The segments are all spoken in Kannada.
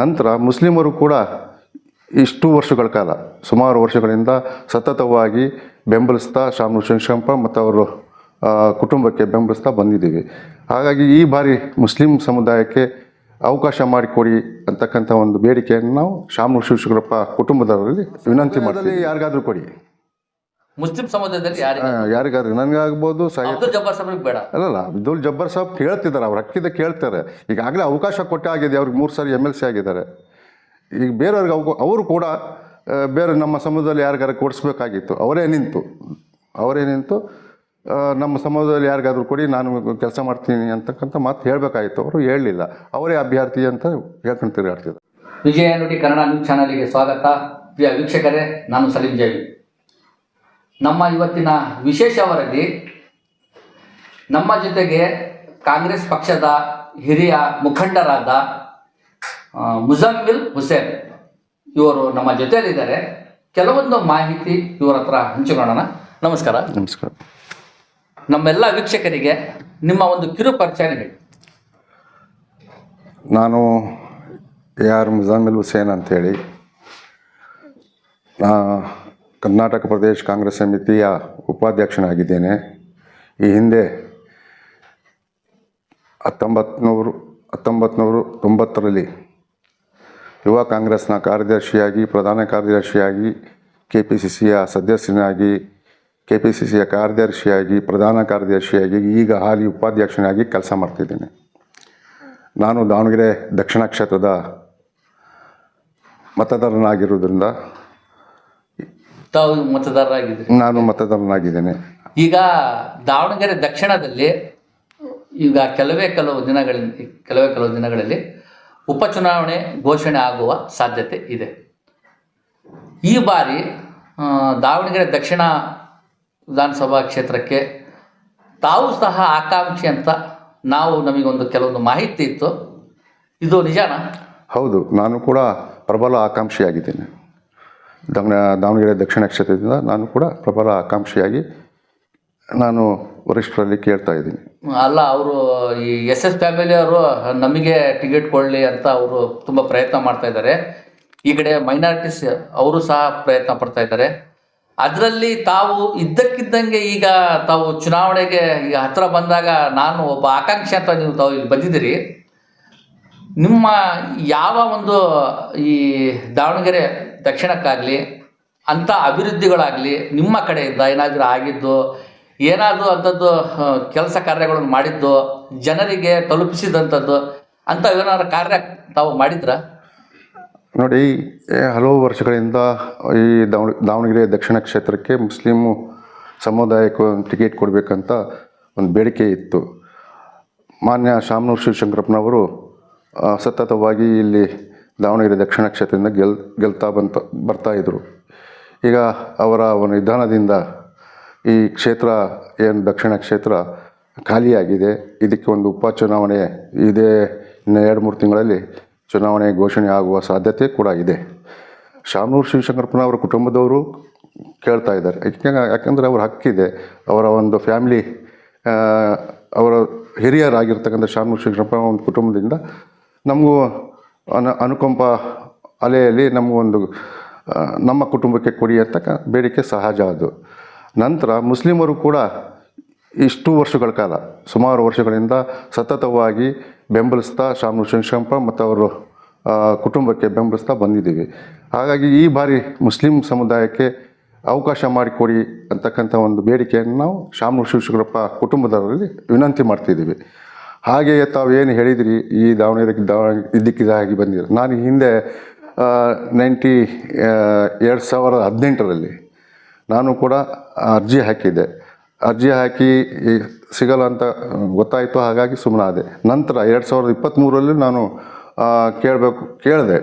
ನಂತರ ಮುಸ್ಲಿಮರು ಕೂಡ ಇಷ್ಟು ವರ್ಷಗಳ ಕಾಲ, ಸುಮಾರು ವರ್ಷಗಳಿಂದ ಸತತವಾಗಿ ಬೆಂಬಲಿಸ್ತಾ ಶಾಮನು ಶಂಶಂಪ ಮತ್ತು ಅವರು ಕುಟುಂಬಕ್ಕೆ ಬೆಂಬಲಿಸ್ತಾ ಬಂದಿದ್ದೀವಿ. ಹಾಗಾಗಿ ಈ ಬಾರಿ ಮುಸ್ಲಿಂ ಸಮುದಾಯಕ್ಕೆ ಅವಕಾಶ ಮಾಡಿಕೊಡಿ ಅಂತಕ್ಕಂಥ ಒಂದು ಬೇಡಿಕೆಯನ್ನು ನಾವು ಶಾಮನು ಶಿವಶಂಕರಪ್ಪ ಕುಟುಂಬದವರಲ್ಲಿ ವಿನಂತಿ ಮಾಡ್ತೀವಿ. ಯಾರಿಗಾದರೂ ಕೊಡಿ. ಮುಸ್ಲಿಂ ಯಾರಿಗೆ ಆ, ಯಾರಿಗಾದ್ರೂ ನನಗಾಗ್ಬೋದು ಅಬ್ದುಲ್ ಜಬ್ಬಾರ್ ಸಾಹೇಬ್ರಿಗೆ ಬೇಡ. ಅಲ್ಲಲ್ಲ ಅಬ್ದುಲ್ ಜಬ್ಬರ್ ಸಾಬ್ ಕೇಳ್ತಿದ್ದಾರೆ ಅವ್ರು ಹಕ್ಕಿದೆ ಕೇಳ್ತಾರೆ. ಈಗಾಗಲೇ ಅವಕಾಶ ಕೊಟ್ಟೆ ಆಗಿದೆ ಅವ್ರಿಗೆ ಮೂರು ಸಾರಿ ಎಂ ಎಲ್ ಸಿ ಆಗಿದ್ದಾರೆ. ಈಗ ಬೇರೆಯವ್ರಿಗೆ ಅವ ಅವರು ಕೂಡ ಬೇರೆ ನಮ್ಮ ಸಮುದಾಯದಲ್ಲಿ ಯಾರಿಗಾರು ಕೊಡಿಸ್ಬೇಕಾಗಿತ್ತು. ಅವರೇ ನಿಂತು. ಅವರೇ ನಿಂತು ನಮ್ಮ ಸಮುದಾಯದಲ್ಲಿ ಯಾರಿಗಾದ್ರೂ ಕೊಡಿ ನಾನು ಕೆಲಸ ಮಾಡ್ತೀನಿ ಅಂತಕ್ಕಂಥ ಮಾತು ಹೇಳಬೇಕಾಗಿತ್ತು. ಅವರು ಹೇಳಲಿಲ್ಲ. ಅವರೇ ಅಭ್ಯರ್ಥಿ ಅಂತ ಹೇಳ್ಕೊಂಡು ತಿರುಗಾಡ್ತಿದ್ದಾರೆ. ವಿಜಯ ನುಡಿ ಕನ್ನಡ ನ್ಯೂಸ್ ಚಾನಲ್ಗೆ ಸ್ವಾಗತ. ಪ್ರಿಯ ವೀಕ್ಷಕರೇ ನಾನು ಸಲೀಂ ಜೈವಿ. ನಮ್ಮ ಇವತ್ತಿನ ವಿಶೇಷ ವರದಿ ನಮ್ಮ ಜೊತೆಗೆ ಕಾಂಗ್ರೆಸ್ ಪಕ್ಷದ ಹಿರಿಯ ಮುಖಂಡರಾದ ಮುಜಮ್ಮಿಲ್ ಹುಸೇನ್ ಇವರು ನಮ್ಮ ಜೊತೆಯಲ್ಲಿದ್ದಾರೆ. ಕೆಲವೊಂದು ಮಾಹಿತಿ ಇವರ ಹತ್ರ ಹಂಚಿಕೊಳ್ಳೋಣ. ನಮಸ್ಕಾರ. ನಮಸ್ಕಾರ. ನಮ್ಮೆಲ್ಲ ವೀಕ್ಷಕರಿಗೆ ನಿಮ್ಮ ಒಂದು ಕಿರು ಪರಿಚಯ ಹೇಳಿ. ನಾನು ಯಾರು ಆರ್ ಮುಜಾಮಿಲ್ ಹುಸೇನ್ ಅಂತೇಳಿ. ಕರ್ನಾಟಕ ಪ್ರದೇಶ ಕಾಂಗ್ರೆಸ್ ಸಮಿತಿಯ ಉಪಾಧ್ಯಕ್ಷನಾಗಿದ್ದೇನೆ. ಈ ಹಿಂದೆ ಹತ್ತೊಂಬತ್ತು ನೂರು ಹತ್ತೊಂಬತ್ತು ನೂರು ತೊಂಬತ್ತರಲ್ಲಿ ಯುವ ಕಾಂಗ್ರೆಸ್ನ ಕಾರ್ಯದರ್ಶಿಯಾಗಿ, ಪ್ರಧಾನ ಕಾರ್ಯದರ್ಶಿಯಾಗಿ ಕೆ ಪಿ ಸಿ ಸಿಯ ಸದಸ್ಯನಾಗಿ ಕೆ ಪಿ ಸಿ ಸಿಯ ಕಾರ್ಯದರ್ಶಿಯಾಗಿ, ಪ್ರಧಾನ ಕಾರ್ಯದರ್ಶಿಯಾಗಿ, ಈಗ ಹಾಲಿ ಉಪಾಧ್ಯಕ್ಷನಾಗಿ ಕೆಲಸ ಮಾಡ್ತಿದ್ದೇನೆ. ನಾನು ದಾವಣಗೆರೆ ದಕ್ಷಿಣ ಕ್ಷೇತ್ರದ ಮತದಾರನಾಗಿರುವುದರಿಂದ ತಾವು ಮತದಾರರಾಗಿದ್ದೀರಿ. ನಾನು ಮತದಾರನಾಗಿದ್ದೇನೆ. ಈಗ ದಾವಣಗೆರೆ ದಕ್ಷಿಣದಲ್ಲಿ ಈಗ ಕೆಲವೇ ಕೆಲವು ದಿನಗಳಿಂದ ಕೆಲವೇ ಕೆಲವು ದಿನಗಳಲ್ಲಿ ಉಪಚುನಾವಣೆ ಘೋಷಣೆ ಆಗುವ ಸಾಧ್ಯತೆ ಇದೆ. ಈ ಬಾರಿ ದಾವಣಗೆರೆ ದಕ್ಷಿಣ ವಿಧಾನಸಭಾ ಕ್ಷೇತ್ರಕ್ಕೆ ತಾವು ಸಹ ಆಕಾಂಕ್ಷಿ ಅಂತ ನಾವು ನಮಗೊಂದು ಕೆಲವೊಂದು ಮಾಹಿತಿ ಇತ್ತು. ಇದು ನಿಜಾನ? ಹೌದು ನಾನು ಕೂಡ ಪ್ರಬಲ ಆಕಾಂಕ್ಷಿಯಾಗಿದ್ದೇನೆ. ದಾವಣ ದಾವಣಗೆರೆ ದಕ್ಷಿಣ ಕ್ಷೇತ್ರದಿಂದ ನಾನು ಕೂಡ ಪ್ರಬಲ ಆಕಾಂಕ್ಷಿಯಾಗಿ ನಾನು ವರಿಷ್ಠರಲ್ಲಿ ಕೇಳ್ತಾ ಇದ್ದೀನಿ. ಅಲ್ಲ, ಅವರು ಈ ಎಸ್ ಎಸ್ ಫ್ಯಾಮಿಲಿ ಅವರು ನಮಗೆ ಟಿಕೆಟ್ ಕೊಡಲಿ ಅಂತ ಅವರು ತುಂಬ ಪ್ರಯತ್ನ ಮಾಡ್ತಾ ಇದ್ದಾರೆ. ಈ ಕಡೆ ಮೈನಾರಿಟೀಸ್ ಅವರು ಸಹ ಪ್ರಯತ್ನ ಪಡ್ತಾ ಇದ್ದಾರೆ. ಅದರಲ್ಲಿ ತಾವು ಇದ್ದಕ್ಕಿದ್ದಂಗೆ ಈಗ ತಾವು ಚುನಾವಣೆಗೆ ಈಗ ಹತ್ರ ಬಂದಾಗ ನಾನು ಒಬ್ಬ ಆಕಾಂಕ್ಷಿ ಅಂತ ನೀವು ತಾವು ಇಲ್ಲಿ ಬಂದಿದ್ದೀರಿ. ನಿಮ್ಮ ಯಾವ ಒಂದು ಈ ದಾವಣಗೆರೆ ದಕ್ಷಿಣಕ್ಕಾಗಲಿ, ಅಂಥ ಅಭಿವೃದ್ಧಿಗಳಾಗಲಿ, ನಿಮ್ಮ ಕಡೆಯಿಂದ ಏನಾದರೂ ಆಗಿದ್ದು, ಏನಾದರೂ ಅಂಥದ್ದು ಕೆಲಸ ಕಾರ್ಯಗಳನ್ನು ಮಾಡಿದ್ದು, ಜನರಿಗೆ ತಲುಪಿಸಿದಂಥದ್ದು, ಅಂಥ ಏನಾದ್ರು ಕಾರ್ಯ ತಾವು ಮಾಡಿದ್ರಾ? ನೋಡಿ ಹಲವು ವರ್ಷಗಳಿಂದ ಈ ದಾವಣ, ದಾವಣಗೆರೆ ದಕ್ಷಿಣ ಕ್ಷೇತ್ರಕ್ಕೆ ಮುಸ್ಲಿಮು ಸಮುದಾಯಕ್ಕೆ ಒಂದು ಟಿಕೆಟ್ ಕೊಡಬೇಕಂತ ಒಂದು ಬೇಡಿಕೆ ಇತ್ತು. ಮಾನ್ಯ ಶಾಮನೂರು ಶಿವಶಂಕರಪ್ಪನವರು ಸತತವಾಗಿ ಇಲ್ಲಿ ದಾವಣಗೆರೆ ದಕ್ಷಿಣ ಕ್ಷೇತ್ರದಿಂದ ಗೆಲ್, ಗೆಲ್ತಾ ಬಂತ ಬರ್ತಾಯಿದ್ರು ಈಗ ಅವರ ನಿಧಾನದಿಂದ ಈ ಕ್ಷೇತ್ರ ಏನು ದಕ್ಷಿಣ ಕ್ಷೇತ್ರ ಖಾಲಿಯಾಗಿದೆ, ಇದಕ್ಕೆ ಒಂದು ಉಪಚುನಾವಣೆ ಇದೇ ಇನ್ನು ಎರಡು ಮೂರು ತಿಂಗಳಲ್ಲಿ ಚುನಾವಣೆ ಘೋಷಣೆ ಆಗುವ ಸಾಧ್ಯತೆ ಕೂಡ ಇದೆ. ಶಾಮನೂರು ಶಿವಶಂಕರಪ್ಪನವರ ಕುಟುಂಬದವರು ಕೇಳ್ತಾ ಇದ್ದಾರೆ. ಯಾಕೆಂದರೆ ಯಾಕಂದರೆ ಅವ್ರ ಹಕ್ಕಿದೆ. ಅವರ ಒಂದು ಫ್ಯಾಮಿಲಿ ಅವರ ಹಿರಿಯರಾಗಿರ್ತಕ್ಕಂಥ ಶಾಮನೂರು ಶಿವಶಂಕರಪ್ಪ ಒಂದು ಕುಟುಂಬದಿಂದ ನಮಗೂ ಅನ, ಅನುಕಂಪ ಅಲೆಯಲ್ಲಿ ನಮಗೊಂದು ನಮ್ಮ ಕುಟುಂಬಕ್ಕೆ ಕೊಡಿ ಅಂತಕ್ಕ ಬೇಡಿಕೆ ಸಹಜ ಅದು. ನಂತರ ಮುಸ್ಲಿಮರು ಕೂಡ ಇಷ್ಟು ವರ್ಷಗಳ ಕಾಲ, ಸುಮಾರು ವರ್ಷಗಳಿಂದ ಸತತವಾಗಿ ಬೆಂಬಲಿಸ್ತಾ ಶಾಮ್ ಶಂಶಂಪ ಮತ್ತು ಅವರು ಕುಟುಂಬಕ್ಕೆ ಬೆಂಬಲಿಸ್ತಾ ಬಂದಿದ್ದೀವಿ. ಹಾಗಾಗಿ ಈ ಬಾರಿ ಮುಸ್ಲಿಂ ಸಮುದಾಯಕ್ಕೆ ಅವಕಾಶ ಮಾಡಿಕೊಡಿ ಅಂತಕ್ಕಂಥ ಒಂದು ಬೇಡಿಕೆಯನ್ನು ನಾವು ಶಾಮ್ ಶಿವಶಂಕರಪ್ಪ ಕುಟುಂಬದವರಲ್ಲಿ ವಿನಂತಿ ಮಾಡ್ತಿದ್ದೀವಿ. ಹಾಗೆಯೇ ತಾವೇನು ಹೇಳಿದಿರಿ, ಈ ದಾವಣಗೆರೆ ದಾವ ಇದ್ದಕ್ಕಿದ್ದಾಗಿ ಬಂದಿರಿ ನಾನು ಹಿಂದೆ ನೈಂಟಿ ಎರಡು ಸಾವಿರದ ಹದಿನೆಂಟರಲ್ಲಿ ನಾನು ಕೂಡ ಅರ್ಜಿ ಹಾಕಿದ್ದೆ. ಅರ್ಜಿ ಹಾಕಿ ಸಿಗಲ್ಲ ಅಂತ ಗೊತ್ತಾಯಿತು, ಹಾಗಾಗಿ ಸುಮ್ಮನಾದೆ ನಂತರ ಎರಡು ಸಾವಿರದ ಇಪ್ಪತ್ತ್ಮೂರರಲ್ಲಿ ನಾನು ಕೇಳಬೇಕು, ಕೇಳಿದೆ,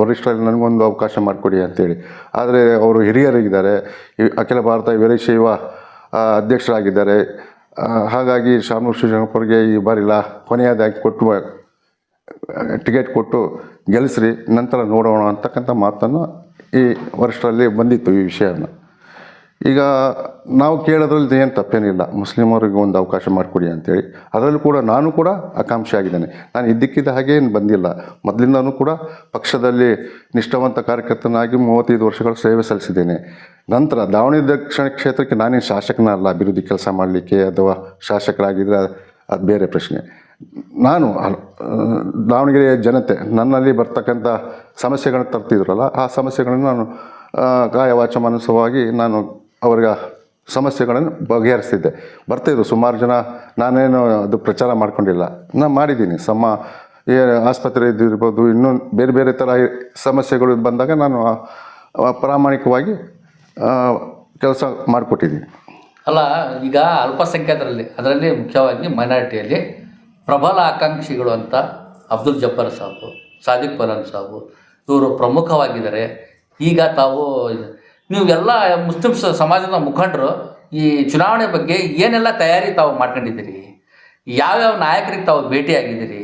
ವರಿಷ್ಠರಲ್ಲಿ ನನಗೊಂದು ಅವಕಾಶ ಮಾಡಿಕೊಡಿ ಅಂತೇಳಿ. ಆದರೆ ಅವರು ಹಿರಿಯರಿದ್ದಾರೆ. ಅಖಿಲ ಭಾರತ ವೀರಶೈವ ಅಧ್ಯಕ್ಷರಾಗಿದ್ದಾರೆ. ಹಾಗಾಗಿ ಶಾಮನೂರು ಶಿವಶಂಕರ್ಗೆ ಈ ಬಾರಿಲ್ಲ ಕೊನೆಯದಾಗಿ ಕೊಟ್ಟು ಟಿಕೆಟ್ ಕೊಟ್ಟು ಗೆಲ್ಲಿಸ್ರಿ ನಂತರ ನೋಡೋಣ ಅಂತಕ್ಕಂಥ ಮಾತನ್ನು ಈ ವರ್ಷದಲ್ಲಿ ಬಂದಿತ್ತು ಈ ವಿಷಯನ. ಈಗ ನಾವು ಕೇಳೋದ್ರಲ್ಲಿ ಏನು ತಪ್ಪೇನಿಲ್ಲ. ಮುಸ್ಲಿಮರಿಗೆ ಒಂದು ಅವಕಾಶ ಮಾಡಿಕೊಡಿ ಅಂತೇಳಿ. ಅದರಲ್ಲೂ ಕೂಡ ನಾನು ಕೂಡ ಆಕಾಂಕ್ಷಿ ಆಗಿದ್ದೇನೆ. ನಾನು ಇದ್ದಕ್ಕಿದ್ದ ಹಾಗೆ ಏನು ಬಂದಿಲ್ಲ. ಮೊದಲಿಂದನೂ ಕೂಡ ಪಕ್ಷದಲ್ಲಿ ನಿಷ್ಠಾವಂತ ಕಾರ್ಯಕರ್ತನಾಗಿ ಮೂವತ್ತೈದು ವರ್ಷಗಳ ಸೇವೆ ಸಲ್ಲಿಸಿದ್ದೇನೆ. ನಂತರ ದಾವಣಗೆರೆ ದಕ್ಷಿಣ ಕ್ಷೇತ್ರಕ್ಕೆ ನಾನೇನು ಶಾಸಕನಲ್ಲ, ಅಭಿವೃದ್ಧಿ ಕೆಲಸ ಮಾಡಲಿಕ್ಕೆ ಅಥವಾ ಶಾಸಕರಾಗಿದ್ದರೆ ಅದು ಬೇರೆ ಪ್ರಶ್ನೆ. ನಾನು ದಾವಣಗೆರೆಯ ಜನತೆ, ನನ್ನಲ್ಲಿ ಬರ್ತಕ್ಕಂಥ ಸಮಸ್ಯೆಗಳನ್ನ ತರ್ತಿದ್ರಲ್ಲ, ಆ ಸಮಸ್ಯೆಗಳನ್ನು ನಾನು ಗಾಯವಾಚ ಮನಸ್ಸವಾಗಿ ನಾನು ಅವ್ರಿಗೆ ಸಮಸ್ಯೆಗಳನ್ನು ಬಗೆಹರಿಸ್ತಿದ್ದೆ. ಬರ್ತಿದ್ರು ಸುಮಾರು ಜನ ನಾನೇನು ಅದು ಪ್ರಚಾರ ಮಾಡ್ಕೊಂಡಿಲ್ಲ. ನಾನು ಮಾಡಿದ್ದೀನಿ. ಸಮ ಆಸ್ಪತ್ರೆ ಇದ್ದಿರ್ಬೋದು, ಇನ್ನೂ ಬೇರೆ ಬೇರೆ ಥರ ಸಮಸ್ಯೆಗಳು ಬಂದಾಗ ನಾನು ಪ್ರಾಮಾಣಿಕವಾಗಿ ಕೆಲಸ ಮಾಡಿಕೊಟ್ಟಿದ್ದೀನಿ. ಅಲ್ಲ, ಈಗ ಅಲ್ಪಸಂಖ್ಯಾತರಲ್ಲಿ, ಅದರಲ್ಲಿ ಮುಖ್ಯವಾಗಿ ಮೈನಾರಿಟಿಯಲ್ಲಿ ಪ್ರಬಲ ಆಕಾಂಕ್ಷಿಗಳು ಅಂತ ಅಬ್ದುಲ್ ಜಬ್ಬರ್ ಸಾಬು, ಸಾದಿಕ್ ಪರನ್ ಸಾಬು, ಇವರು ಪ್ರಮುಖವಾಗಿದ್ದಾರೆ. ಈಗ ತಾವು ನೀವು ಎಲ್ಲ ಸಮಾಜದ ಮುಖಂಡರು ಈ ಚುನಾವಣೆ ಬಗ್ಗೆ ಏನೆಲ್ಲ ತಯಾರಿ ತಾವು ಮಾಡ್ಕೊಂಡಿದ್ದೀರಿ? ಯಾವ್ಯಾವ ನಾಯಕರಿಗೆ ತಾವು ಭೇಟಿಯಾಗಿದ್ದೀರಿ?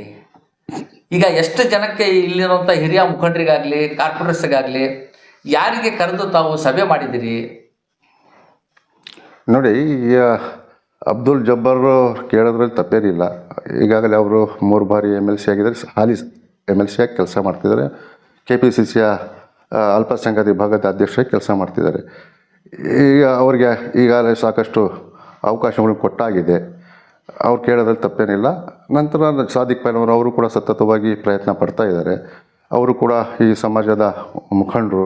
ಈಗ ಎಷ್ಟು ಜನಕ್ಕೆ ಇಲ್ಲಿರುವಂಥ ಹಿರಿಯ ಮುಖಂಡರಿಗಾಗಲಿ, ಕಾರ್ಪೊರೇಟ್ಸ್ಗಾಗಲಿ, ಯಾರಿಗೆ ಕರೆದು ತಾವು ಸಭೆ ಮಾಡಿದ್ದೀರಿ? ನೋಡಿ ಈಗ ಅಬ್ದುಲ್ ಜಬ್ಬರ್ ಕೇಳೋದ್ರಲ್ಲಿ ತಪ್ಪೇನಿಲ್ಲ. ಈಗಾಗಲೇ ಅವರು ಮೂರು ಬಾರಿ ಎಂ ಎಲ್ ಸಿ ಆಗಿದ್ದಾರೆ. ಹಾಲಿ ಎಂ ಎಲ್ ಸಿ ಆಗಿ ಕೆಲಸ ಮಾಡ್ತಿದ್ದಾರೆ. ಕೆ ಪಿ ಸಿ ಸಿಯ ಅಲ್ಪಸಂಖ್ಯಾತ ವಿಭಾಗದ ಅಧ್ಯಕ್ಷರಾಗಿ ಕೆಲಸ ಮಾಡ್ತಿದ್ದಾರೆ. ಈಗ ಅವ್ರಿಗೆ ಈಗಾಗಲೇ ಸಾಕಷ್ಟು ಅವಕಾಶಗಳು ಕೊಟ್ಟಾಗಿದೆ. ಅವ್ರು ಕೇಳೋದ್ರಲ್ಲಿ ತಪ್ಪೇನಿಲ್ಲ. ನಂತರ ಸಾದಿಕ್ ಪೈಲವರು ಅವರು ಕೂಡ ಸತತವಾಗಿ ಪ್ರಯತ್ನ ಪಡ್ತಾ ಇದ್ದಾರೆ. ಅವರು ಕೂಡ ಈ ಸಮಾಜದ ಮುಖಂಡರು.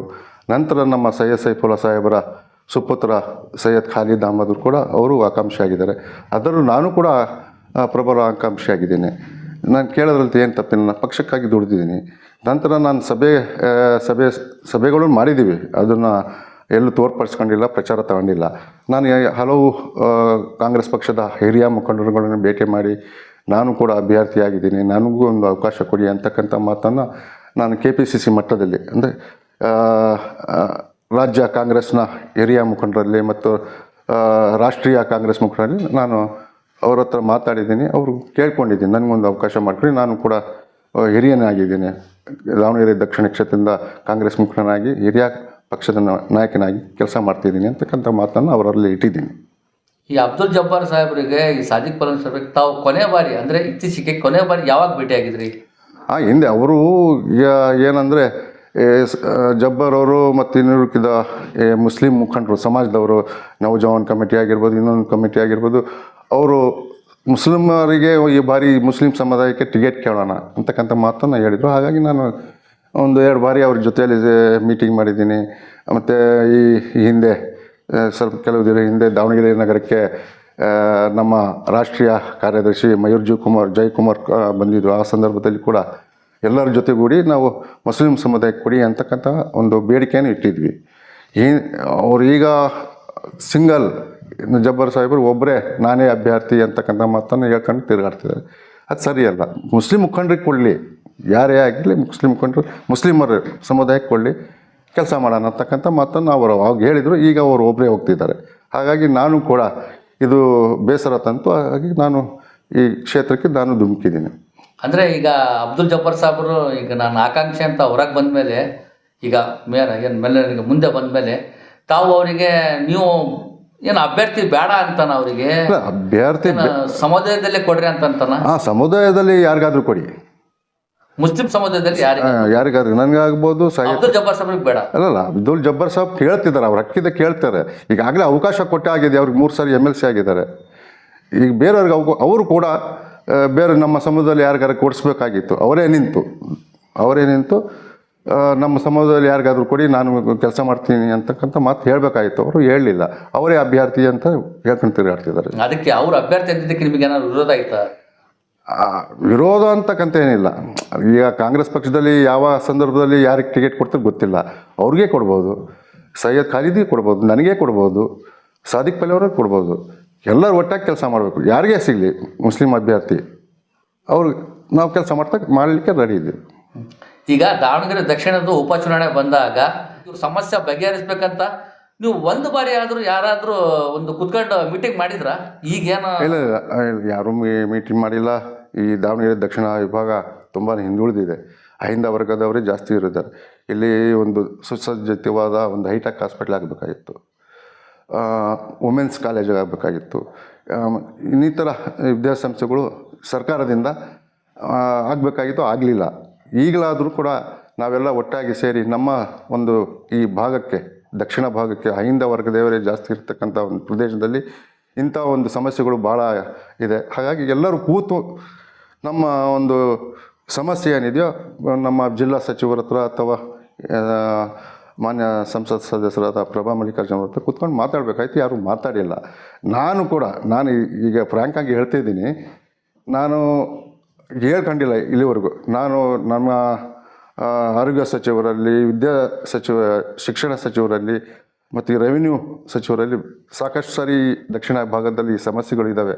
ನಂತರ ನಮ್ಮ ಸೈಯದ್ ಸೈಫುಲ್ಲಾ ಸಾಹೇಬರ ಸುಪುತ್ರ ಸೈಯದ್ ಖಾಲಿದ್ ಅಹಮದ್ ಕೂಡ ಅವರು ಆಕಾಂಕ್ಷಿ ಆಗಿದ್ದಾರೆ ಅದರಲ್ಲೂ ನಾನು ಕೂಡ ಪ್ರಬಲ ಆಕಾಂಕ್ಷಿ ನಾನು ಕೇಳೋದ್ರಲ್ಲಿ ಏನು ತಪ್ಪಿನ ನಾನು ಪಕ್ಷಕ್ಕಾಗಿ ದುಡಿದಿದ್ದೀನಿ. ನಂತರ ನಾನು ಸಭೆ ಸಭೆ, ಸಭೆಗಳನ್ನು ಮಾಡಿದ್ದೀವಿ ಅದನ್ನು ಎಲ್ಲೂ ತೋರ್ಪಡಿಸ್ಕೊಂಡಿಲ್ಲ, ಪ್ರಚಾರ ತಗೊಂಡಿಲ್ಲ. ನಾನು ಹಲವು ಕಾಂಗ್ರೆಸ್ ಪಕ್ಷದ ಹಿರಿಯ ಮುಖಂಡರುಗಳನ್ನು ಭೇಟಿ ಮಾಡಿ, ನಾನು ಕೂಡ ಅಭ್ಯರ್ಥಿಯಾಗಿದ್ದೀನಿ. ನನಗೂ ಒಂದು ಅವಕಾಶ ಕೊಡಿ ಅಂತಕ್ಕಂಥ ಮಾತನ್ನು ನಾನು ಕೆ ಮಟ್ಟದಲ್ಲಿ, ಅಂದರೆ ರಾಜ್ಯ ಕಾಂಗ್ರೆಸ್ನ ಹಿರಿಯ ಮುಖಂಡರಲ್ಲಿ ಮತ್ತು ರಾಷ್ಟ್ರೀಯ ಕಾಂಗ್ರೆಸ್ ಮುಖಂಡರಲ್ಲಿ ನಾನು ಅವ್ರ ಹತ್ರ ಮಾತಾಡಿದ್ದೀನಿ ಅವರು ಕೇಳ್ಕೊಂಡಿದ್ದೀನಿ ನನಗೊಂದು ಅವಕಾಶ ಮಾಡಿಕೊಡಿ ನಾನು ಕೂಡ ಹಿರಿಯನಾಗಿದ್ದೀನಿ. ದಾವಣಗೆರೆ ದಕ್ಷಿಣ ಕ್ಷೇತ್ರದಿಂದ ಕಾಂಗ್ರೆಸ್ ಮುಖಂಡನಾಗಿ ಹಿರಿಯ ಪಕ್ಷದ ನಾಯಕನಾಗಿ ಕೆಲಸ ಮಾಡ್ತಿದ್ದೀನಿ ಅಂತಕ್ಕಂಥ ಮಾತನ್ನು ಅವರಲ್ಲಿ ಇಟ್ಟಿದ್ದೀನಿ. ಈ ಅಬ್ದುಲ್ ಜಬ್ಬಾರ್ ಸಾಹೇಬರಿಗೆ ಈ ಸಾಧಿಕ್ ಪಲನ್ ಸಾಹೇಬ್ರಿಗೆ ತಾವು ಕೊನೆ ಬಾರಿ ಅಂದರೆ ಇತ್ತೀಚೆಗೆ ಕೊನೆ ಬಾರಿ ಯಾವಾಗ ಭೇಟಿಯಾಗಿದ್ರಿ ಆ ಹಿಂದೆ ಅವರು ಏನಂದರೆ ಜಬ್ಬರ್ ಅವರು ಮತ್ತು ಇನ್ನುಳಿದ ಮುಸ್ಲಿಂ ಮುಖಂಡರು ಸಮಾಜದವರು ನವಜವಾನ್ ಕಮಿಟಿ ಆಗಿರ್ಬೋದು ಇನ್ನೊಂದು ಕಮಿಟಿ ಆಗಿರ್ಬೋದು ಅವರು ಮುಸ್ಲಿಮರಿಗೆ ಈ ಬಾರಿ ಮುಸ್ಲಿಂ ಸಮುದಾಯಕ್ಕೆ ಟಿಕೆಟ್ ಕೇಳೋಣ ಅಂತಕ್ಕಂಥ ಮಾತನ್ನು ಹೇಳಿದರು. ಹಾಗಾಗಿ ನಾನು ಒಂದು ಎರಡು ಬಾರಿ ಅವ್ರ ಜೊತೆಯಲ್ಲಿ ಮೀಟಿಂಗ್ ಮಾಡಿದ್ದೀನಿ. ಮತ್ತು ಈ ಹಿಂದೆ ಸ್ವಲ್ಪ ಕೆಲವು ದಿನ ಹಿಂದೆ ದಾವಣಗೆರೆ ನಗರಕ್ಕೆ ನಮ್ಮ ರಾಷ್ಟ್ರೀಯ ಕಾರ್ಯದರ್ಶಿ ಮಯೂರ್ ಜೀವ್ ಕುಮಾರ್ ಜಯಕುಮಾರ್ ಬಂದಿದ್ದರು ಆ ಸಂದರ್ಭದಲ್ಲಿ ಕೂಡ ಎಲ್ಲರ ಜೊತೆಗೂಡಿ ನಾವು ಮುಸ್ಲಿಂ ಸಮುದಾಯಕ್ಕೆ ಕೊಡಿ ಅಂತಕ್ಕಂಥ ಒಂದು ಬೇಡಿಕೆಯನ್ನು ಇಟ್ಟಿದ್ವಿ. ಈ ಈಗ ಸಿಂಗಲ್ ಜಬ್ಬರ್ ಸಾಹೇಬರು ಒಬ್ಬರೇ ನಾನೇ ಅಭ್ಯರ್ಥಿ ಅಂತಕ್ಕಂಥ ಮಾತನ್ನು ಹೇಳ್ಕೊಂಡು ತಿರುಗಾಡ್ತಿದ್ದಾರೆ. ಅದು ಸರಿಯಲ್ಲ. ಮುಸ್ಲಿಂ ಮುಖಂಡರಿಗೆ ಕೊಡಲಿ. ಯಾರೇ ಆಗಿರಲಿ ಮುಸ್ಲಿಂ ಮುಖಂಡರು, ಮುಸ್ಲಿಮರ ಸಮುದಾಯಕ್ಕೆ ಕೊಡಲಿ. ಕೆಲಸ ಮಾಡೋಣ ಅಂತಕ್ಕಂಥ ಮಾತನ್ನು ಅವರು ಅವಾಗ ಹೇಳಿದರು. ಈಗ ಅವರು ಒಬ್ಬರೇ ಹೋಗ್ತಿದ್ದಾರೆ. ಹಾಗಾಗಿ ನಾನು ಕೂಡ ಇದು ಬೇಸರ ತಂತು. ಹಾಗಾಗಿ ನಾನು ಈ ಕ್ಷೇತ್ರಕ್ಕೆ ನಾನು ಧುಮುಕಿದ್ದೀನಿ. ಅಂದರೆ ಈಗ ಅಬ್ದುಲ್ ಜಬ್ಬರ್ ಸಾಹೇಬರು ಈಗ ನಾನು ಆಕಾಂಕ್ಷೆ ಅಂತ ಹೊರಗೆ ಬಂದಮೇಲೆ, ಈಗ ಮೇಲ ಏನು ಮೇಲೆ ಮುಂದೆ ಬಂದ ಮೇಲೆ ತಾವು ಅವರಿಗೆ ನೀವು ಏನು ಅಭ್ಯರ್ಥಿ ಬೇಡ ಅಂತಾನ ಅವರಿಗೆ? ಅಭ್ಯರ್ಥಿ ಸಮುದಾಯದಲ್ಲಿ ಕೊಡ್ರಿ ಅಂತಂತಾನ? ಆ ಸಮುದಾಯದಲ್ಲಿ ಯಾರಿಗಾದ್ರೂ ಕೊಡಿ. ಮುಸ್ಲಿಂ ಸಮುದಾಯದಲ್ಲಿ ಯಾರಿಗಾದ್ರೂ ನನಗಾಗ್ಬೋದು ಆಗ್ಬೋದು ಅಬ್ದುಲ್ ಜಬ್ಬಾರ್ ಸಾಹೇಬ್ರಿಗೆ ಬೇಡ. ಅಲ್ಲ ಅಬ್ದುಲ್ ಜಬ್ಬರ್ ಸಾಹೇಬ್ ಕೇಳ್ತಿದ್ದಾರೆ ಅವ್ರು ಹಕ್ಕಿದೆ ಕೇಳ್ತಾರೆ. ಈಗಾಗಲೇ ಅವಕಾಶ ಕೊಟ್ಟೆ ಆಗಿದೆ ಅವ್ರಿಗೆ ಮೂರು ಸಾರಿ ಎಂ ಎಲ್ ಸಿ ಆಗಿದ್ದಾರೆ. ಈಗ ಬೇರೆಯವ್ರಿಗೆ ಅವ ಅವರು ಕೂಡ ಬೇರೆ ನಮ್ಮ ಸಮುದಾಯದಲ್ಲಿ ಯಾರಿಗಾರ ಕೊಡಿಸ್ಬೇಕಾಗಿತ್ತು. ಅವರೇ ನಿಂತು. ಅವರೇ ನಿಂತು ನಮ್ಮ ಸಮುದಾಯದಲ್ಲಿ ಯಾರಿಗಾದರೂ ಕೊಡಿ ನಾನು ಕೆಲಸ ಮಾಡ್ತೀನಿ ಅಂತಕ್ಕಂಥ ಮಾತು ಹೇಳಬೇಕಾಗಿತ್ತು ಅವರು ಹೇಳಲಿಲ್ಲ. ಅವರೇ ಅಭ್ಯರ್ಥಿ ಅಂತ ಹೇಳ್ಕೊಂಡು ತಿರುಗಾಡ್ತಿದ್ದಾರೆ. ಅದಕ್ಕೆ ಅವ್ರ ಅಭ್ಯರ್ಥಿ ಅಂತಿದ್ದಕ್ಕೆ ನಿಮಗೆ ಏನಾದ್ರು ವಿರೋಧ ಆಯ್ತಾ? ವಿರೋಧ ಅಂತಕ್ಕಂಥ ಏನಿಲ್ಲ. ಈಗ ಕಾಂಗ್ರೆಸ್ ಪಕ್ಷದಲ್ಲಿ ಯಾವ ಸಂದರ್ಭದಲ್ಲಿ ಯಾರಿಗೆ ಟಿಕೆಟ್ ಕೊಡ್ತಾರೆ ಗೊತ್ತಿಲ್ಲ. ಅವ್ರಿಗೆ ಕೊಡ್ಬೋದು. ಸೈಯದ್ ಖಾಲಿದಿಗೆ ಕೊಡ್ಬೋದು ನನಗೆ ಕೊಡ್ಬೋದು ಸಾದಿಕ್ ಪಲ್ಲೆ ಅವ್ರಿಗೆ ಕೊಡ್ಬೋದು. ಎಲ್ಲರೂ ಒಟ್ಟಾಗಿ ಕೆಲಸ ಮಾಡಬೇಕು. ಯಾರಿಗೇ ಸಿಗಲಿ? ಮುಸ್ಲಿಂ ಅಭ್ಯರ್ಥಿ. ಅವ್ರಿಗೆ ನಾವು ಕೆಲಸ ಮಾಡ್ತಾ ಮಾಡಲಿಕ್ಕೆ ರೆಡಿ ಇದ್ದೀವಿ. ಈಗ ದಾವಣಗೆರೆ ದಕ್ಷಿಣದ ಉಪಚುನಾವಣೆ ಬಂದಾಗ ಇವ್ರ ಸಮಸ್ಯೆ ಬಗೆಹರಿಸ್ಬೇಕಂತ ನೀವು ಒಂದು ಬಾರಿ ಆದರೂ ಯಾರಾದರೂ ಒಂದು ಕುತ್ಕೊಂಡು ಮೀಟಿಂಗ್ ಮಾಡಿದ್ರ? ಈಗೇನು ಇಲ್ಲ ಇಲ್ಲ ಯಾರೂ ಮೀಟಿಂಗ್ ಮಾಡಿಲ್ಲ. ಈ ದಾವಣಗೆರೆ ದಕ್ಷಿಣ ವಿಭಾಗ ತುಂಬಾ ಹಿಂದುಳಿದಿದೆ. ಅಹಿಂದ ವರ್ಗದವರೇ ಜಾಸ್ತಿ ಇರುತ್ತಾರೆ. ಇಲ್ಲಿ ಒಂದು ಸುಸಜ್ಜಿತವಾದ ಒಂದು ಹೈಟೆಕ್ ಹಾಸ್ಪಿಟ್ಲ್ ಆಗಬೇಕಾಗಿತ್ತು. ವುಮೆನ್ಸ್ ಕಾಲೇಜ್ ಆಗಬೇಕಾಗಿತ್ತು. ಇನ್ನಿತರ ವಿದ್ಯಾಸಂಸ್ಥೆಗಳು ಸರ್ಕಾರದಿಂದ ಆಗಬೇಕಾಗಿತ್ತು, ಆಗಲಿಲ್ಲ. ಈಗಲಾದರೂ ಕೂಡ ನಾವೆಲ್ಲ ಒಟ್ಟಾಗಿ ಸೇರಿ ನಮ್ಮ ಒಂದು ಈ ಭಾಗಕ್ಕೆ, ದಕ್ಷಿಣ ಭಾಗಕ್ಕೆ, ಅಹಿಂದ ವರ್ಗದವರೇ ಜಾಸ್ತಿ ಇರ್ತಕ್ಕಂಥ ಒಂದು ಪ್ರದೇಶದಲ್ಲಿ ಇಂಥ ಒಂದು ಸಮಸ್ಯೆಗಳು ಭಾಳ ಇದೆ. ಹಾಗಾಗಿ ಎಲ್ಲರೂ ಕೂತು ನಮ್ಮ ಒಂದು ಸಮಸ್ಯೆ ಏನಿದೆಯೋ, ನಮ್ಮ ಜಿಲ್ಲಾ ಸಚಿವರ ಹತ್ರ ಅಥವಾ ಮಾನ್ಯ ಸಂಸತ್ ಸದಸ್ಯರಾದ ಪ್ರಭಾ ಮಲ್ಲಿಕಾರ್ಜುನ ಹತ್ರ ಕೂತ್ಕೊಂಡು ಮಾತಾಡಬೇಕಾಯ್ತು, ಯಾರೂ ಮಾತಾಡಿಲ್ಲ. ನಾನು ಕೂಡ, ನಾನು ಈಗ ಫ್ರ್ಯಾಂಕಾಗಿ ಹೇಳ್ತಿದ್ದೀನಿ, ನಾನು ಹೇಳ್ಕೊಂಡಿಲ್ಲ ಇಲ್ಲಿವರೆಗೂ. ನಾನು ನಮ್ಮ ಆರೋಗ್ಯ ಸಚಿವರಲ್ಲಿ, ವಿದ್ಯಾ ಸಚಿವ, ಶಿಕ್ಷಣ ಸಚಿವರಲ್ಲಿ ಮತ್ತು ರೆವಿನ್ಯೂ ಸಚಿವರಲ್ಲಿ ಸಾಕಷ್ಟು ಸಾರಿ ದಕ್ಷಿಣ ಭಾಗದಲ್ಲಿ ಸಮಸ್ಯೆಗಳಿದ್ದಾವೆ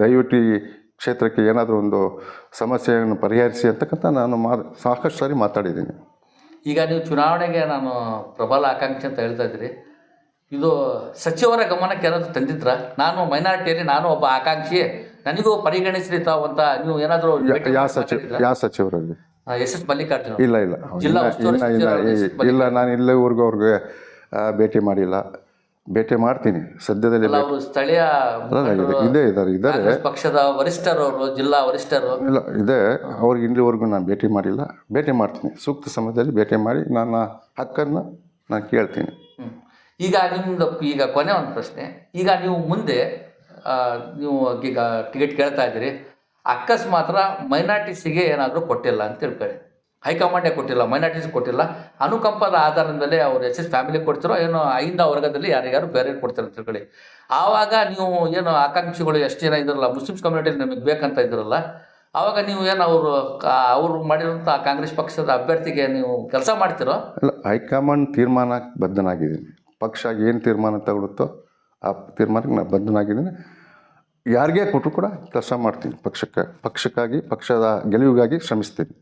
ದಯವಿಟ್ಟು ಈ ಕ್ಷೇತ್ರಕ್ಕೆ ಏನಾದರೂ ಒಂದು ಸಮಸ್ಯೆಯನ್ನು ಪರಿಹರಿಸಿ ಅಂತಕ್ಕಂಥ ನಾನು ಮಾ ಸಾಕಷ್ಟು ಸಾರಿ ಮಾತಾಡಿದ್ದೀನಿ. ಈಗ ನೀವು ಚುನಾವಣೆಗೆ ನಾನು ಪ್ರಬಲ ಆಕಾಂಕ್ಷಿ ಅಂತ ಹೇಳ್ತಾ ಇದ್ದೀರಿ. ಇದು ಸಚಿವರ ಗಮನಕ್ಕೆ ಏನಾದರೂ ತಂದಿದ್ರ? ನಾನು ಮೈನಾರಿಟಿಯಲ್ಲಿ ನಾನು ಒಬ್ಬ ಆಕಾಂಕ್ಷಿ ನನಗೂ ಪರಿಗಣಿಸಲಿ ತಾವು ಅಂತ ನೀವು ಏನಾದರೂ ಯಾವ ಸಚಿವ ಯಾವ ಸಚಿವರಲ್ಲಿ? ಎಸ್ ಎಸ್ ಮಲ್ಲಿಕಾರ್ಜುನ ಇಲ್ಲ ಇಲ್ಲ. ಜಿಲ್ಲಾ ಇಲ್ಲ ಇಲ್ಲ ಇಲ್ಲ ನಾನು ಇಲ್ಲಿವರೆಗೂ ಅವ್ರಿಗೆ ಆ, ಭೇಟಿ ಮಾಡಿಲ್ಲ. ಭೇಟಿ ಮಾಡ್ತೀನಿ. ಸದ್ಯದಲ್ಲಿ ಅವರು ಸ್ಥಳೀಯ ಇದೆ ಇದೇ ಇದ್ದಾರೆ ಇದ್ದಾರೆ ಪಕ್ಷದ ವರಿಷ್ಠರು ಅವರು ಜಿಲ್ಲಾ ವರಿಷ್ಠರು. ಇಲ್ಲ ಇದೆ. ಅವ್ರಿಗೆ ಇಲ್ಲಿವರೆಗೂ ನಾನು ಭೇಟಿ ಮಾಡಿಲ್ಲ. ಭೇಟಿ ಮಾಡ್ತೀನಿ. ಸೂಕ್ತ ಸಮಯದಲ್ಲಿ ಭೇಟಿ ಮಾಡಿ ನನ್ನ ಹಕ್ಕನ್ನು ನಾನು ಕೇಳ್ತೀನಿ. ಈಗ ನಿಮ್ದು ಈಗ ಕೊನೆ ಒಂದು ಪ್ರಶ್ನೆ. ಈಗ ನೀವು ಮುಂದೆ ನೀವು ಟಿಕೆಟ್ ಕೇಳ್ತಾ ಇದ್ದೀರಿ. ಅಕಸ್ಮಾತ್ರ ಮೈನಾರಿಟೀಸಿಗೆ ಏನಾದರೂ ಕೊಟ್ಟಿಲ್ಲ ಅಂತ ತಿಳ್ಕೊಳ್ಳಿ. ಹೈಕಮಾಂಡೇ ಕೊಟ್ಟಿಲ್ಲ, ಮೈನಾರಿಟೀಸ್ ಕೊಟ್ಟಿಲ್ಲ. ಅನುಕಂಪದ ಆಧಾರದ ಮೇಲೆ ಅವ್ರು ಎಸ್ ಎಸ್ ಫ್ಯಾಮಿಲಿ ಕೊಡ್ತಿರೋ, ಏನೋ ಐಂದ ವರ್ಗದಲ್ಲಿ ಯಾರಿಗಾರು ಬೇರೆ ಕೊಡ್ತಾರೆ ಅಂತ ತಿಳ್ಕೊಳ್ಳಿ. ಆವಾಗ ನೀವು ಏನು ಆಕಾಂಕ್ಷಿಗಳು ಎಷ್ಟು ಜನ ಇದ್ರಲ್ಲ, ಮುಸ್ಲಿಮ್ಸ್ ಕಮ್ಯುನಿಟಿಲಿ ನಿಮಗೆ ಬೇಕಂತ ಇದ್ರಲ್ಲ, ಆವಾಗ ನೀವು ಏನು ಅವರು ಅವರು ಮಾಡಿರೋಂಥ ಕಾಂಗ್ರೆಸ್ ಪಕ್ಷದ ಅಭ್ಯರ್ಥಿಗೆ ನೀವು ಕೆಲಸ ಮಾಡ್ತಿರೋ? ಇಲ್ಲ ಹೈಕಮಾಂಡ್ ತೀರ್ಮಾನಕ್ಕೆ ಬದ್ಧನಾಗಿದ್ದೀನಿ. ಪಕ್ಷ ಏನು ತೀರ್ಮಾನ ತಗೊಳುತ್ತೋ ಆ ತೀರ್ಮಾನಕ್ಕೆ ನಾನು ಬದ್ಧನಾಗಿದ್ದೀನಿ. ಯಾರಿಗೇ ಕೊಟ್ಟರು ಕೂಡ ಕೆಲಸ ಮಾಡ್ತೀನಿ ಪಕ್ಷಕ್ಕೆ ಪಕ್ಷಕ್ಕಾಗಿ ಪಕ್ಷದ ಗೆಲುವಿಗಾಗಿ ಶ್ರಮಿಸ್ತೀನಿ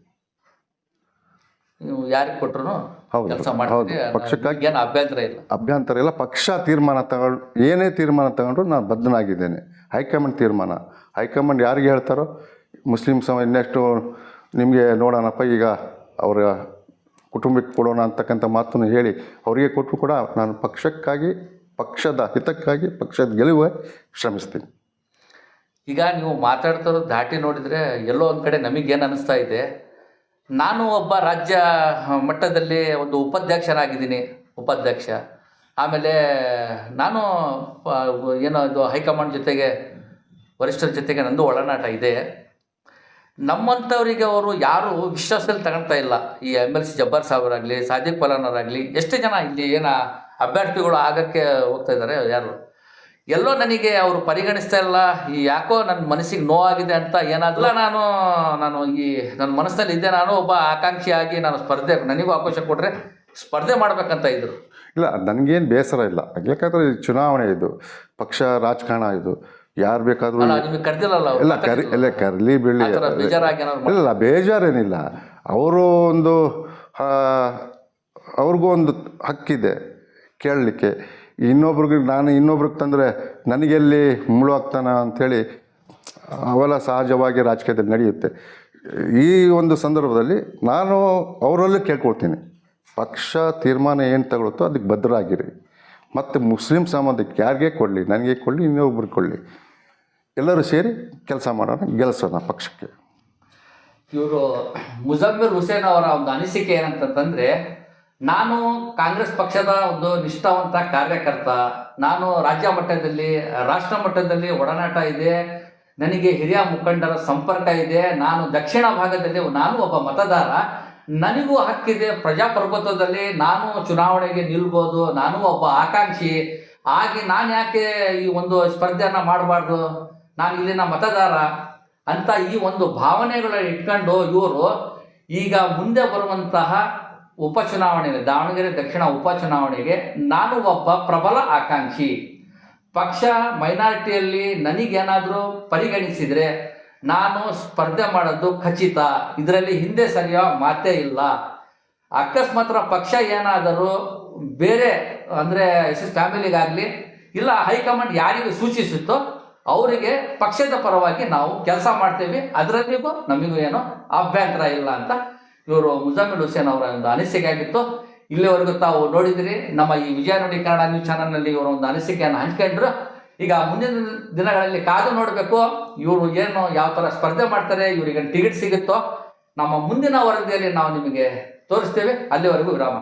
ನೀವು ಯಾರಿಗೆ ಕೊಟ್ಟರು ಹೌದು, ಕೆಲಸ ಹೌದು. ಪಕ್ಷಕ್ಕಾಗಿ- ಏನು ಅಭ್ಯಂತರ ಇಲ್ಲ. ಅಭ್ಯಂತರ ಇಲ್ಲ. ಪಕ್ಷ ತೀರ್ಮಾನ ತಗೊಂಡು ಏನೇ ತೀರ್ಮಾನ ತಗೊಂಡ್ರು ನಾನು ಬದ್ಧನಾಗಿದ್ದೇನೆ. ಹೈಕಮಾಂಡ್ ತೀರ್ಮಾನ. ಹೈಕಮಾಂಡ್ ಯಾರಿಗೆ ಹೇಳ್ತಾರೋ ಮುಸ್ಲಿಂ ಸಮ ಇನ್ನೆಷ್ಟು ನಿಮಗೆ ನೋಡೋಣಪ್ಪ ಈಗ ಅವರ ಕುಟುಂಬಕ್ಕೆ ಕೊಡೋಣ ಅಂತಕ್ಕಂಥ ಮಾತನ್ನು ಹೇಳಿ ಅವರಿಗೆ ಕೊಟ್ಟರು ಕೂಡ ನಾನು ಪಕ್ಷಕ್ಕಾಗಿ ಪಕ್ಷದ ಹಿತಕ್ಕಾಗಿ ಪಕ್ಷದ ಗೆಲುವೆ ಶ್ರಮಿಸ್ತೀನಿ. ಈಗ ನೀವು ಮಾತಾಡ್ತಿರೋ ದಾಟಿ ನೋಡಿದರೆ ಎಲ್ಲೋ ಒಂದು ಕಡೆ ನಮಗೇನು ಅನ್ನಿಸ್ತಾ ಇದೆ. ನಾನು ಒಬ್ಬ ರಾಜ್ಯ ಮಟ್ಟದಲ್ಲಿ ಒಂದು ಉಪಾಧ್ಯಕ್ಷನಾಗಿದ್ದೀನಿ, ಉಪಾಧ್ಯಕ್ಷ. ಆಮೇಲೆ ನಾನು ಏನೋ ಇದು ಹೈಕಮಾಂಡ್ ಜೊತೆಗೆ, ವರಿಷ್ಠರ ಜೊತೆಗೆ ನಂದು ಒಳನಾಟ ಇದೆ. ನಮ್ಮಂಥವರಿಗೆ ಅವರು ಯಾರು ವಿಶ್ವಾಸದಲ್ಲಿ ತಗೊಳ್ತಾ ಇಲ್ಲ. ಈ ಎಂ ಎಲ್ ಸಿ ಜಬ್ಬಾರ್ ಸಾಹೇಬರಾಗಲಿ, ಸಾದಿಕ್ ಪಲಾನವರಾಗಲಿ, ಎಷ್ಟು ಜನ ಇಲ್ಲಿ ಏನು ಅಭ್ಯರ್ಥಿಗಳು ಆಗಕ್ಕೆ ಹೋಗ್ತಾ ಇದ್ದಾರೆ ಯಾರು? ಎಲ್ಲೋ ನನಗೆ ಅವರು ಪರಿಗಣಿಸ್ತಾ ಇಲ್ಲ ಈ ಯಾಕೋ ನನ್ನ ಮನಸ್ಸಿಗೆ ನೋವಾಗಿದೆ ಅಂತ ಏನಾದಲ್ಲ ನಾನು ನಾನು ಈ ನನ್ನ ಮನಸ್ಸಿನಲ್ಲಿ ಇದ್ದೆ ನಾನು ಒಬ್ಬ ಆಕಾಂಕ್ಷಿಯಾಗಿ ನಾನು ಸ್ಪರ್ಧೆ ನನಗೂ ಅವಕಾಶ ಕೊಟ್ಟರೆ ಸ್ಪರ್ಧೆ ಮಾಡ್ಬೇಕಂತ ಇದ್ರು. ಇಲ್ಲ ನನಗೇನು ಬೇಸರ ಇಲ್ಲ. ಯಾಕಂದರೆ ಚುನಾವಣೆ ಇದು ಪಕ್ಷ ರಾಜಕಾರಣ ಇದು ಯಾರು ಬೇಕಾದರೂ ಎಲ್ಲ ಕರಿ ಎಲ್ಲ ಕರಲಿ ಬೀಳಿ ಏನಾದ್ರು ಇಲ್ಲ ಬೇಜಾರೇನಿಲ್ಲ. ಅವರು ಒಂದು ಅವ್ರಿಗೂ ಒಂದು ಹಕ್ಕಿದೆ ಕೇಳಲಿಕ್ಕೆ. ಇನ್ನೊಬ್ರಿಗೆ ನಾನು ಇನ್ನೊಬ್ರಿಗೆ ತಂದರೆ ನನಗೆಲ್ಲಿ ಮುಳು ಆಗ್ತಾನ ಅಂಥೇಳಿ ಅವೆಲ್ಲ ಸಹಜವಾಗಿ ರಾಜಕೀಯದಲ್ಲಿ ನಡೆಯುತ್ತೆ. ಈ ಒಂದು ಸಂದರ್ಭದಲ್ಲಿ ನಾನು ಅವರಲ್ಲೇ ಕೇಳ್ಕೊಳ್ತೀನಿ. ಪಕ್ಷ ತೀರ್ಮಾನ ಏನು ತಗೊಳುತ್ತೋ ಅದಕ್ಕೆ ಭದ್ರಾಗಿರಿ. ಮತ್ತು ಮುಸ್ಲಿಂ ಸಮಾಜಕ್ಕೆ ಯಾರಿಗೆ ಕೊಡಲಿ, ನನಗೆ ಕೊಡಲಿ, ಇನ್ನೊಬ್ರಿಗೆ ಕೊಡಲಿ. ಎಲ್ಲರೂ ಸೇರಿ ಕೆಲಸ ಮಾಡೋಣ ಗೆಲ್ಲಿಸೋಣ ಪಕ್ಷಕ್ಕೆ. ಇವರು ಮುಜಮ್ಮರ್ ಹುಸೇನ್ ಅವರ ಒಂದು ಅನಿಸಿಕೆ ಏನಂತಂದ್ರೆ ನಾನು ಕಾಂಗ್ರೆಸ್ ಪಕ್ಷದ ಒಂದು ನಿಷ್ಠಾವಂತ ಕಾರ್ಯಕರ್ತ, ನಾನು ರಾಜ್ಯ ಮಟ್ಟದಲ್ಲಿ, ರಾಷ್ಟ್ರ ಮಟ್ಟದಲ್ಲಿ ಒಡನಾಟ ಇದೆ, ನನಗೆ ಹಿರಿಯ ಮುಖಂಡರ ಸಂಪರ್ಕ ಇದೆ, ನಾನು ದಕ್ಷಿಣ ಭಾಗದಲ್ಲಿ ನಾನು ಒಬ್ಬ ಮತದಾರ, ನನಗೂ ಹಕ್ಕಿದೆ ಪ್ರಜಾಪ್ರಭುತ್ವದಲ್ಲಿ ನಾನು ಚುನಾವಣೆಗೆ ನಿಲ್ಬೋದು, ನಾನು ಒಬ್ಬ ಆಕಾಂಕ್ಷಿ ಆಗಿ ನಾನು ಯಾಕೆ ಈ ಒಂದು ಸ್ಪರ್ಧೆಯನ್ನ ಮಾಡಬಾರ್ದು? ನಾನು ಇಲ್ಲಿನ ಮತದಾರ ಅಂತ ಈ ಒಂದು ಭಾವನೆಗಳನ್ನ ಇಟ್ಕೊಂಡು ಇವರು ಈಗ ಮುಂದೆ ಬರುವಂತಹ ಉಪಚುನಾವಣೆಗೆ ದಾವಣಗೆರೆ ದಕ್ಷಿಣ ಉಪಚುನಾವಣೆಗೆ ನಾನು ಒಬ್ಬ ಪ್ರಬಲ ಆಕಾಂಕ್ಷಿ. ಪಕ್ಷ ಮೈನಾರಿಟಿಯಲ್ಲಿ ನನಗೇನಾದರೂ ಪರಿಗಣಿಸಿದರೆ ನಾನು ಸ್ಪರ್ಧೆ ಮಾಡೋದು ಖಚಿತ. ಇದರಲ್ಲಿ ಹಿಂದೆ ಸರಿಯೋ ಮಾತೇ ಇಲ್ಲ. ಅಕಸ್ಮಾತ್ರ ಪಕ್ಷ ಏನಾದರೂ ಬೇರೆ, ಅಂದರೆ ಎಸ್ ಎಸ್ ಫ್ಯಾಮಿಲಿಗಾಗಲಿ, ಇಲ್ಲ ಹೈಕಮಾಂಡ್ ಯಾರಿಗೂ ಸೂಚಿಸುತ್ತೋ ಅವರಿಗೆ ಪಕ್ಷದ ಪರವಾಗಿ ನಾವು ಕೆಲಸ ಮಾಡ್ತೇವೆ. ಅದರಲ್ಲಿಗೂ ನಮಗೂ ಏನೋ ಅಭ್ಯಂತರ ಇಲ್ಲ ಅಂತ ಇವರು ಮುಜಾಮಿಲ್ ಹುಸೇನ್ ಅವರ ಒಂದು ಅನಿಸಿಕೆ ಆಗಿತ್ತು ಇಲ್ಲಿವರೆಗೂ ತಾವು ನೋಡಿದಿರಿ, ನಮ್ಮ ಈ ವಿಜಯ ನೋಡಿ ಕನ್ನಡ ನ್ಯೂಸ್ ಚಾನಲ್ನಲ್ಲಿ ಇವರ ಒಂದು ಅನಿಸಿಕೆಯನ್ನು ಹಂಚ್ಕೊಂಡ್ರು ಈಗ ಮುಂದಿನ ದಿನಗಳಲ್ಲಿ ಕಾದು ನೋಡಬೇಕು, ಇವರು ಏನು ಯಾವ ಥರ ಸ್ಪರ್ಧೆ ಮಾಡ್ತಾರೆ, ಇವರಿಗೆ ಟಿಕೆಟ್ ಸಿಗುತ್ತೋ, ನಮ್ಮ ಮುಂದಿನ ವರದಿಯಲ್ಲಿ ನಾವು ನಿಮಗೆ ತೋರಿಸ್ತೇವೆ. ಅಲ್ಲಿವರೆಗೂ ವಿರಾಮ.